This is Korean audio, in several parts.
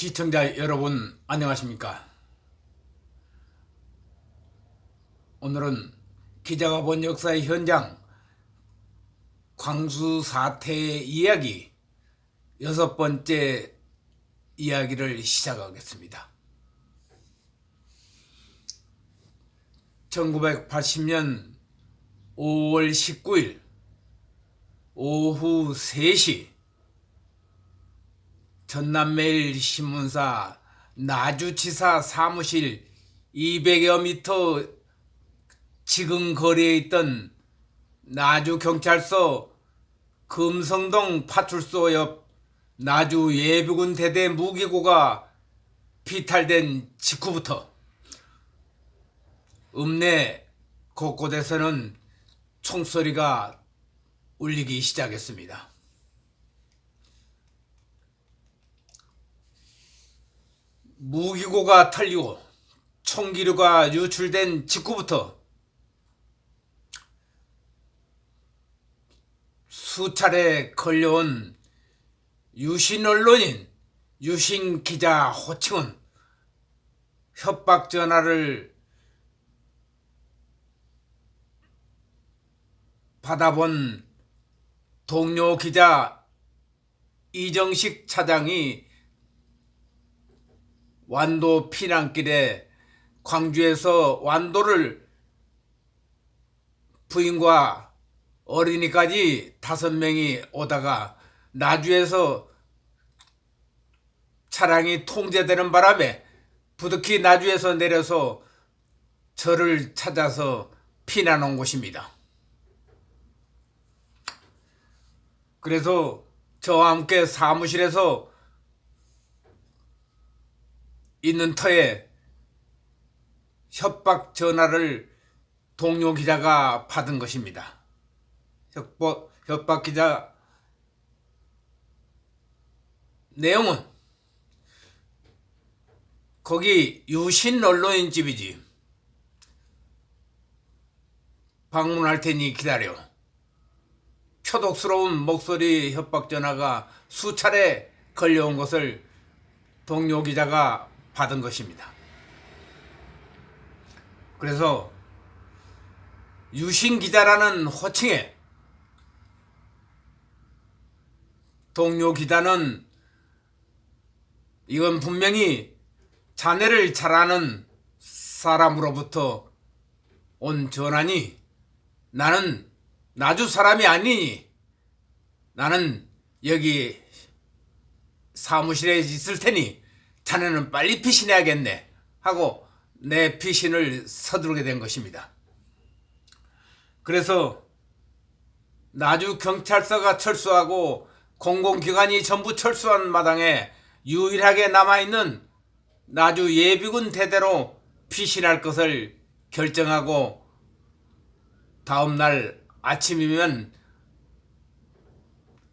시청자 여러분 안녕하십니까? 오늘은 기자가 본 역사의 현장 광수 사태의 이야기 여섯 번째 이야기를 시작하겠습니다. 1980년 5월 19일 오후 3시 전남매일 신문사 나주지사 사무실 200여 미터 지금 거리에 있던 나주경찰서 금성동 파출소 옆 나주 예비군 대대 무기고가 비탈된 직후부터 읍내 곳곳에서는 총소리가 울리기 시작했습니다. 무기고가 털리고 총기류가 유출된 직후부터 수차례 걸려온 유신 언론인, 유신 기자 호칭은 협박 전화를 받아본 동료 기자 이정식 차장이 완도 피난길에 광주에서 완도를 부인과 어린이까지 다섯 명이 오다가 나주에서 차량이 통제되는 바람에 부득이 나주에서 내려서 저를 찾아서 피난 온 곳입니다. 그래서 저와 함께 사무실에서 있는 터에 협박 전화를 동료 기자가 받은 것입니다. 협박, 협박 기자 내용은 거기 유신 언론인 집이지. 방문할 테니 기다려. 표독스러운 목소리 협박 전화가 수차례 걸려온 것을 동료 기자가 받은 것입니다. 그래서 유신 기자라는 호칭에 동료 기자는 이건 분명히 자네를 잘 아는 사람으로부터 온 전화니 나는 나주 사람이 아니니 나는 여기 사무실에 있을 테니 자네는 빨리 피신해야겠네 하고 내 피신을 서두르게 된 것입니다. 그래서 나주 경찰서가 철수하고 공공기관이 전부 철수한 마당에 유일하게 남아있는 나주 예비군 대대로 피신할 것을 결정하고 다음날 아침이면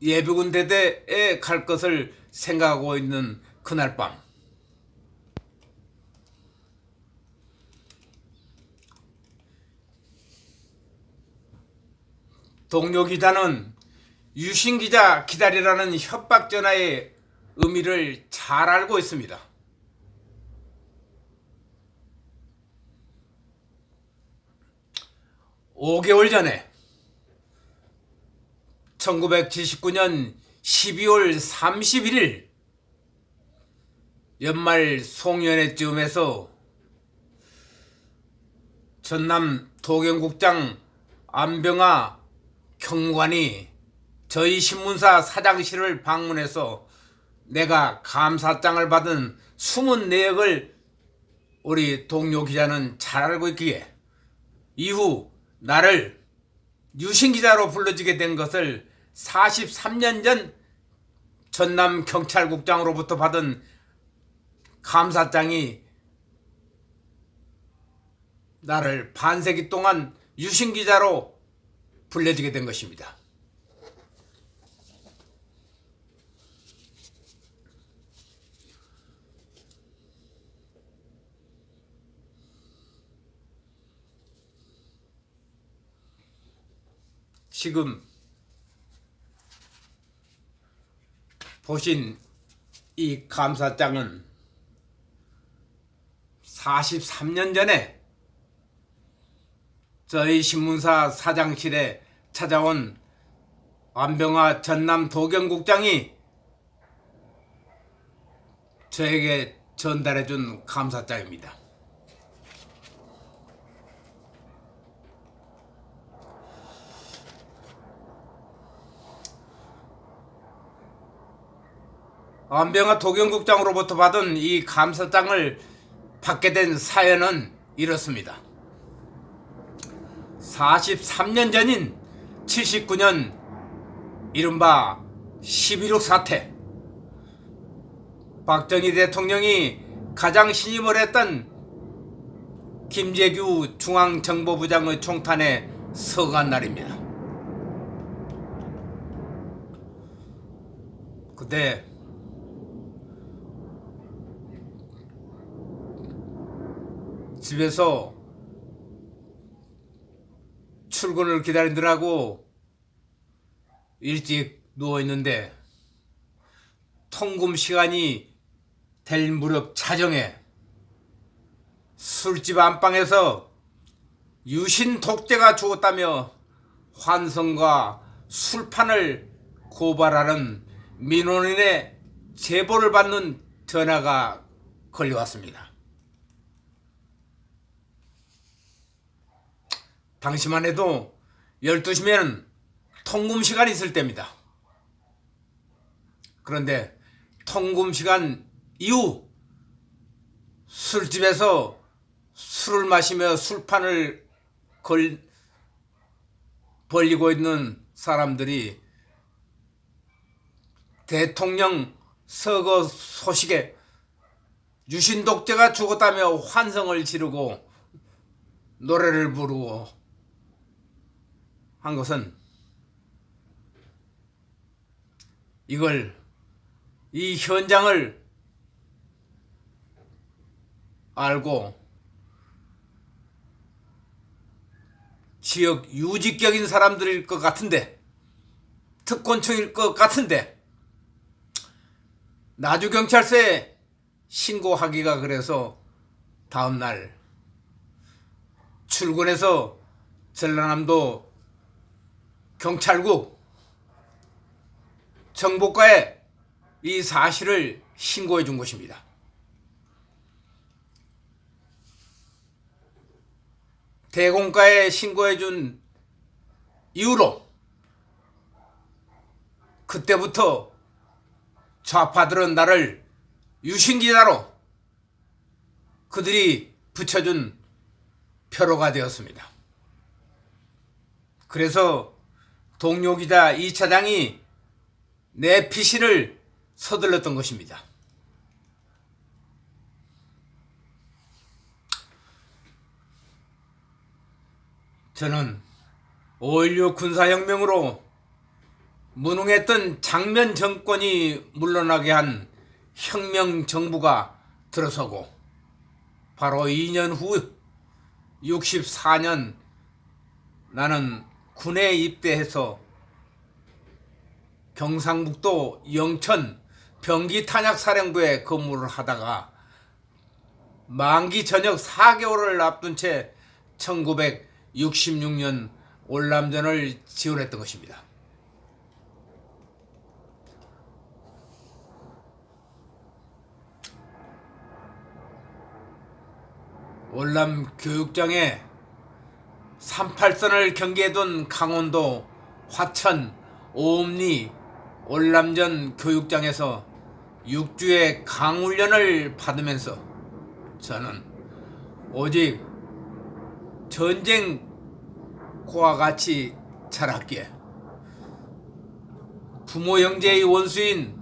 예비군 대대에 갈 것을 생각하고 있는 그날 밤 동료 기자는 유신 기자 기다리라는 협박 전화의 의미를 잘 알고 있습니다. (5개월) 전에 1979년 12월 31일 연말 송년회쯤에서 전남 도경국장 안병아 경무관이 저희 신문사 사장실을 방문해서 내가 감사장을 받은 숨은 내역을 우리 동료 기자는 잘 알고 있기에 이후 나를 유신 기자로 불러지게 된 것을 43년 전 전남 경찰국장으로부터 받은 감사장이 나를 반세기 동안 유신 기자로 불려지게 된 것입니다. 지금 보신 이 감사장은 43년 전에 저희 신문사 사장실에 찾아온 안병화 전남 도경국장이 저에게 전달해준 감사장입니다. 안병화 도경국장으로부터 받은 이 감사장을 받게 된 사연은 이렇습니다. 43년 전인 79년 이른바 11.6 사태 박정희 대통령이 가장 신임을 했던 김재규 중앙정보부장의 총탄에 서간 날입니다. 그때 집에서 출근을 기다리느라고 일찍 누워 있는데 통금 시간이 될 무렵 자정에 술집 안방에서 유신 독재가 죽었다며 환성과 술판을 고발하는 민원인의 제보를 받는 전화가 걸려왔습니다. 당시만 해도 12시면 통금 시간이 있을 때입니다. 그런데 통금 시간 이후 술집에서 술을 마시며 술판을 걸, 벌리고 있는 사람들이 대통령 서거 소식에 유신 독재가 죽었다며 환성을 지르고 노래를 부르고 한 것은 이걸 이 현장을 알고 지역 유직격인 사람들일 것 같은데 특권층일 것 같은데 나주 경찰서에 신고하기가 그래서 다음 날 출근해서 전라남도 경찰국 정보과에 이 사실을 신고해 준 것입니다. 대공과에 신고해 준 이후로 그때부터 좌파들은 나를 유신기자로 그들이 붙여준 표로가 되었습니다. 그래서 동료 기자 이 차장이 내 피신을 서둘렀던 것입니다. 저는 5.16 군사혁명으로 무능했던 장면 정권이 물러나게 한 혁명 정부가 들어서고 바로 2년 후 64년 나는 군에 입대해서 경상북도 영천 병기 탄약 사령부에 근무를 하다가 만기 전역 4개월을 앞둔 채 1966년 올남전을 지원했던 것입니다. 월남 교육장에 38선을 경계해둔 강원도 화천 오음리 월남전 교육장에서 6주의 강훈련을 받으면서 저는 오직 전쟁 고와 같이 자랐기에 부모 형제의 원수인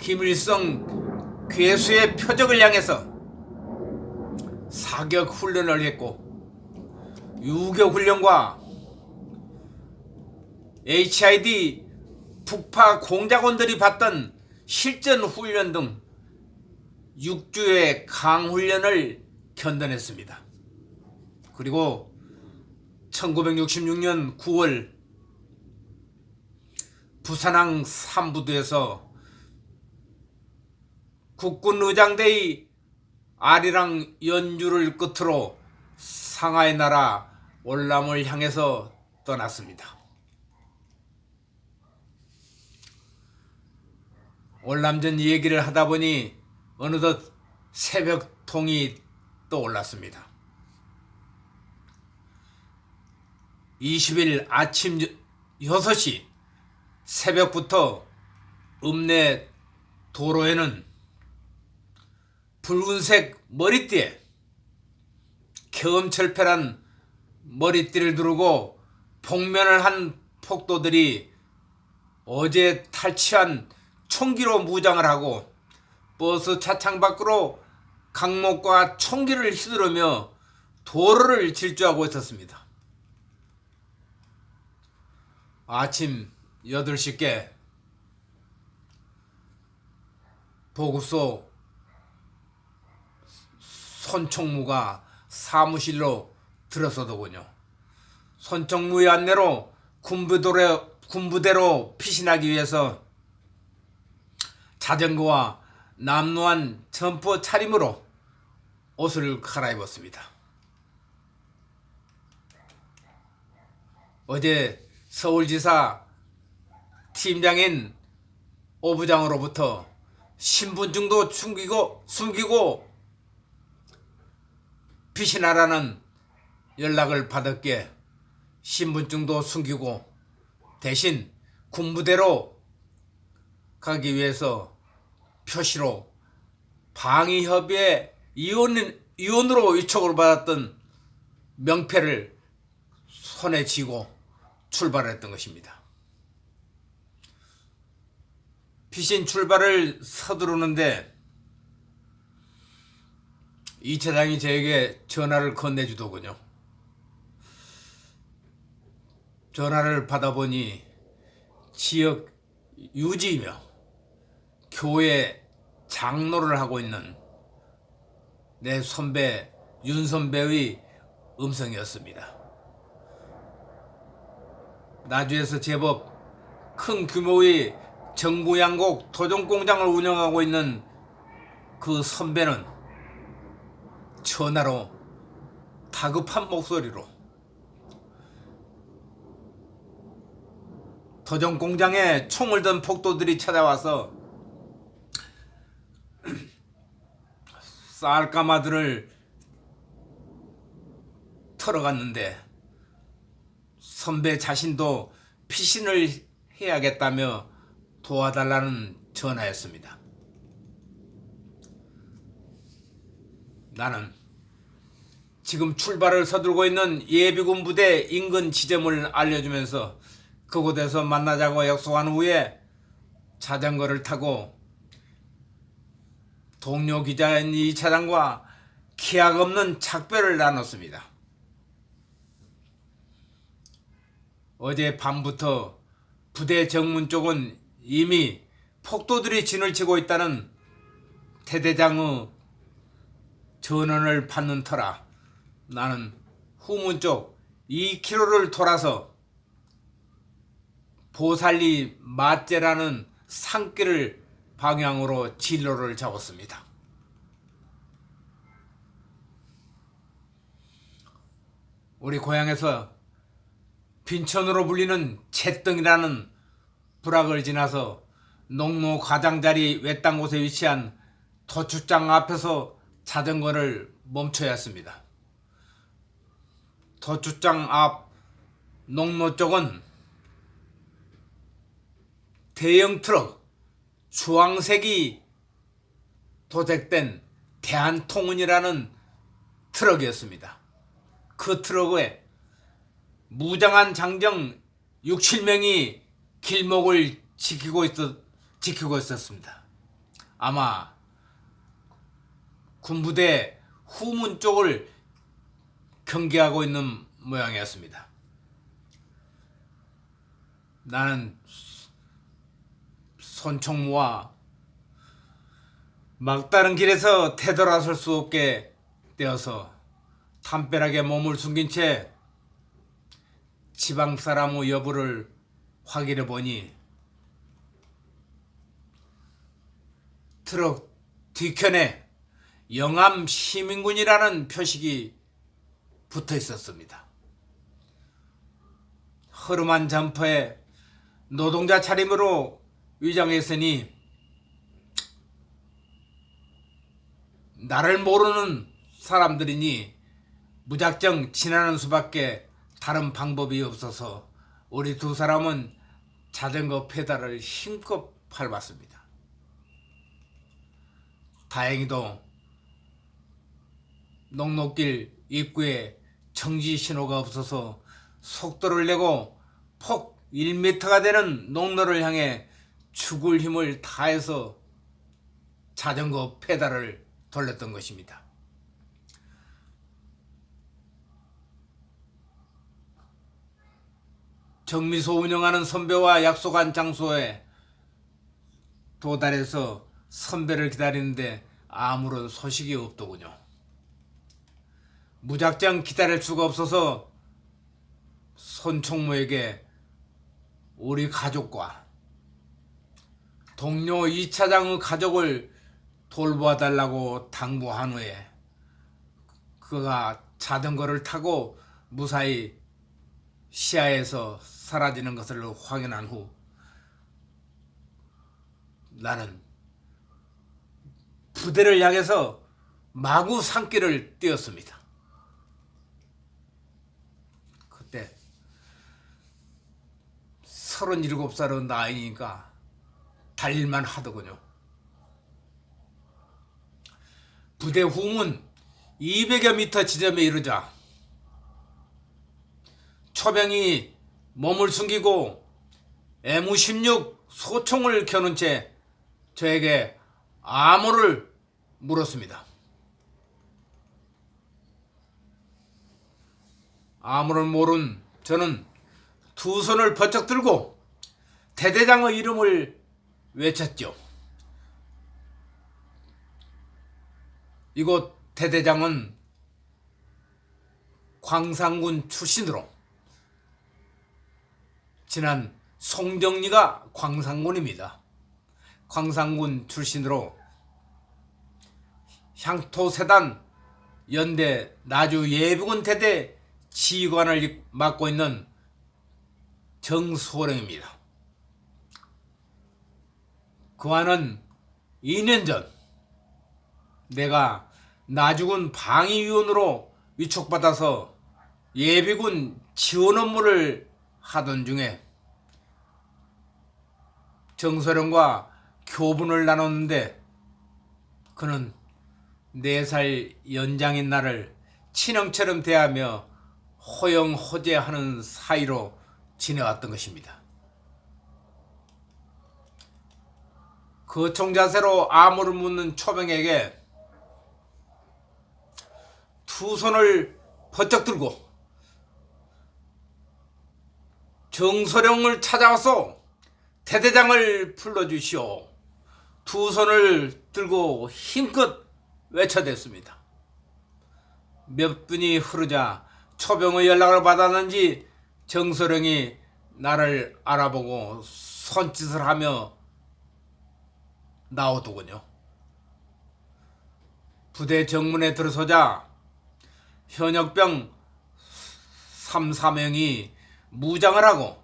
김일성 괴수의 표적을 향해서 사격 훈련을 했고 유교 훈련과 HID 북파 공작원들이 받던 실전 훈련 등 6주의 강훈련을 견뎌냈습니다. 그리고 1966년 9월 부산항 삼부도에서 국군의장대의 아리랑 연주를 끝으로 상하의 나라 월남을 향해서 떠났습니다. 월남전 얘기를 하다 보니 어느덧 새벽통이 떠올랐습니다. 20일 아침 6시 새벽부터 읍내 도로에는 붉은색 머리띠에 경철패란 머리띠를 두르고 복면을 한 폭도들이 어제 탈취한 총기로 무장을 하고 버스 차창 밖으로 강목과 총기를 휘두르며 도로를 질주하고 있었습니다. 아침 8시께 보급소 손총무가 사무실로 들어서더군요. 손총무의 안내로 군부대로, 군부대로 피신하기 위해서 자전거와 남루한 점퍼 차림으로 옷을 갈아입었습니다. 어제 서울지사 팀장인 오부장으로부터 신분증도 숨기고 숨기고 피신하라는 연락을 받았기에 신분증도 숨기고 대신 군부대로 가기 위해서 표시로 방위협의회 위원, 위원으로 위촉을 받았던 명패를 손에 쥐고 출발했던 것입니다. 피신 출발을 서두르는데 이 차장이 저에게 전화를 건네주더군요. 전화를 받아보니 지역 유지이며 교회 장로를 하고 있는 내 선배 윤 선배의 음성이었습니다. 나주에서 제법 큰 규모의 정부 양곡 토종 공장을 운영하고 있는 그 선배는 전화로 다급한 목소리로 토종 공장에 총을 든 폭도들이 찾아와서 쌀가마들을 털어갔는데 선배 자신도 피신을 해야겠다며 도와달라는 전화였습니다. 나는 지금 출발을 서두르고 있는 예비군 부대 인근 지점을 알려주면서 그곳에서 만나자고 약속한 후에 자전거를 타고 동료 기자인 이 차장과 기약 없는 작별을 나눴습니다. 어제 밤부터 부대 정문 쪽은 이미 폭도들이 진을 치고 있다는 대대장의 전원을 받는 터라 나는 후문 쪽 2km를 돌아서 보살리 맛제라는 산길을 방향으로 진로를 잡았습니다. 우리 고향에서 빈천으로 불리는 채등이라는 부락을 지나서 농로 가장자리 외딴 곳에 위치한 도축장 앞에서 자전거를 멈춰야 했습니다. 도축장 앞 농로 쪽은 대형 트럭 주황색이 도색된 대한통운이라는 트럭이었습니다. 그 트럭에 무장한 장정 6, 7명이 길목을 지키고 있었, 지키고 있었습니다. 아마 군부대 후문 쪽을 경계하고 있는 모양이었습니다. 나는 손총무와 막다른 길에서 되돌아설 수 없게 되어서 담벼락에 몸을 숨긴 채 지방 사람의 여부를 확인해 보니 트럭 뒤편에 영암 시민군이라는 표식이 붙어 있었습니다. 허름한 점퍼에 노동자 차림으로 위장했으니 나를 모르는 사람들이니 무작정 지나는 수밖에 다른 방법이 없어서 우리 두 사람은 자전거 페달을 힘껏 밟았습니다. 다행히도 녹록길 입구에 정지 신호가 없어서 속도를 내고 폭 1m가 되는 농로를 향해 죽을 힘을 다해서 자전거 페달을 돌렸던 것입니다. 정미소 운영하는 선배와 약속한 장소에 도달해서 선배를 기다리는데 아무런 소식이 없더군요. 무작정 기다릴 수가 없어서 손총무에게 우리 가족과 동료 2차장의 가족을 돌보아 달라고 당부한 후에 그가 자전거를 타고 무사히 시야에서 사라지는 것을 확인한 후 나는 부대를 향해서 마구 산길을 뛰었습니다. 그때 37살의 나이니까 달릴만 하더군요. 부대 후문 200여 미터 지점에 이르자 초병이 몸을 숨기고 M16 소총을 겨눈 채 저에게 암호를 물었습니다. 암호를 모른 저는 두 손을 번쩍 들고 대대장의 이름을 외쳤죠. 이곳 대대장은 광산군 출신으로 지난 송정리가 광산군입니다. 광산군 출신으로 향토세단 연대 나주 예비군 대대 지휘관을 맡고 있는 정소령입니다. 그와는 2년 전 내가 나주군 방위위원으로 위촉받아서 예비군 지원 업무를 하던 중에 정소령과 교분을 나눴는데 그는 네살 연장인 나를 친형처럼 대하며 호영호재하는 사이로 지내왔던 것입니다. 그 자세로 암호를 묻는 초병에게 두 손을 번쩍 들고 정서령을 찾아와서 대대장을 불러주시오. 두 손을 들고 힘껏 외쳐댔습니다. 몇 분이 흐르자 초병의 연락을 받았는지 정서령이 나를 알아보고 손짓을 하며 나오더군요. 부대 정문에 들어서자 현역병 3, 4명이 무장을 하고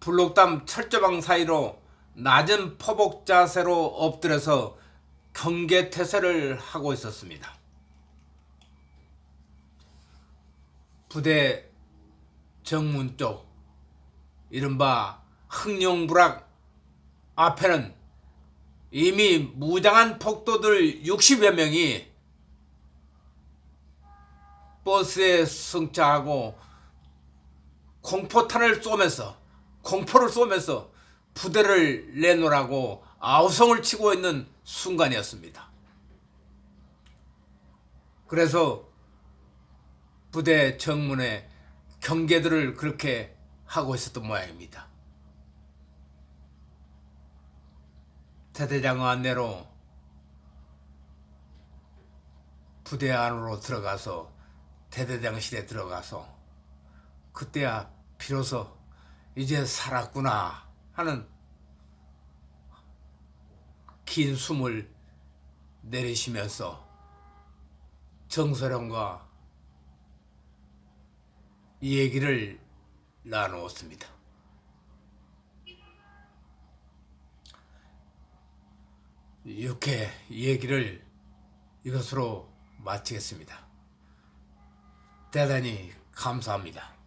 블록담 철조망 사이로 낮은 포복 자세로 엎드려서 경계 태세를 하고 있었습니다. 부대 정문 쪽 이른바 흥룡부락 앞에는 이미 무장한 폭도들 60여 명이 버스에 승차하고 공포탄을 쏘면서 공포를 쏘면서 부대를 내놓으라고 아우성을 치고 있는 순간이었습니다. 그래서 부대 정문에 경계들을 그렇게 하고 있었던 모양입니다. 대대장의 안내로 부대 안으로 들어가서 대대장실에 들어가서 그때야 비로소 이제 살았구나 하는 긴 숨을 내리시면서 정서령과 이 얘기를 나누었습니다. 이렇게 얘기를 이것으로 마치겠습니다. 대단히 감사합니다.